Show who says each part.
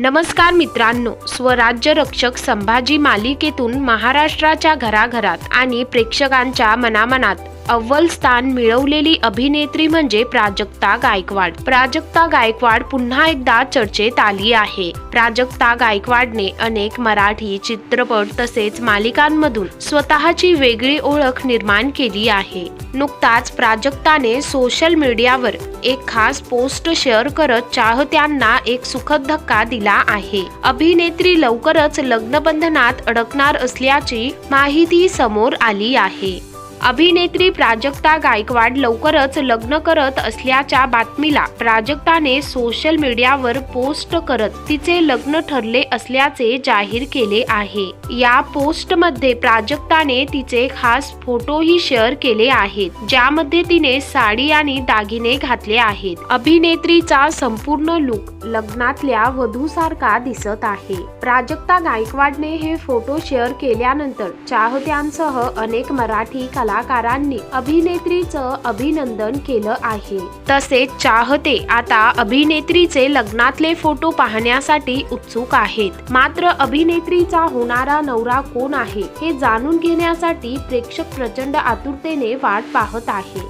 Speaker 1: नमस्कार मित्रांनो स्वराज्य रक्षक संभाजी मालिकेतून महाराष्ट्राच्या घराघरात आणि प्रेक्षकांच्या मनामनात अव्वल स्थान मिळवलेली अभिनेत्री म्हणजे प्राजक्ता गायकवाड. प्राजक्ता गायकवाड पुन्हा एकदा चर्चेत आली आहे. प्राजक्ता गायकवाडने अनेक मराठी चित्रपट तसेच मालिकांमधून स्वतःची वेगळी ओळख निर्माण केली आहे. नुकताच प्राजक्ताने सोशल मीडियावर एक खास पोस्ट शेअर करत चाहत्यांना एक सुखद धक्का दिला आहे. अभिनेत्री लवकरच लग्नबंधनात अडकणार असल्याची माहिती समोर आली आहे. अभिनेत्री प्राजक्ता गायकवाड लवकरच लग्न करत असल्याच्या बातमीला प्राजक्ताने सोशल मीडियावर पोस्ट करत तिचे लग्न ठरले असल्याचे जाहीर केले आहे. या पोस्टमध्ये प्राजक्ताने तिचे खास फोटोही शेअर केले आहेत ज्यामध्ये तिने साडी आणि दागिने घातले आहेत. अभिनेत्रीचा संपूर्ण लुक लग्नातल्या वधूसारखा दिसत आहे. प्राजक्ता गायकवाडने हे फोटो शेअर केल्यानंतर चाहत्यांसह अनेक मराठी कलाकारांनी अभिनेत्रीचं अभिनंदन केलं आहे. तसेच चाहते आता अभिनेत्रीचे लग्नातले फोटो पाहण्यासाठी उत्सुक आहेत. मात्र अभिनेत्रीचा होणारा नवरा कोण आहे हे जाणून घेण्यासाठी प्रेक्षक प्रचंड आतुरतेने वाट पाहत आहे.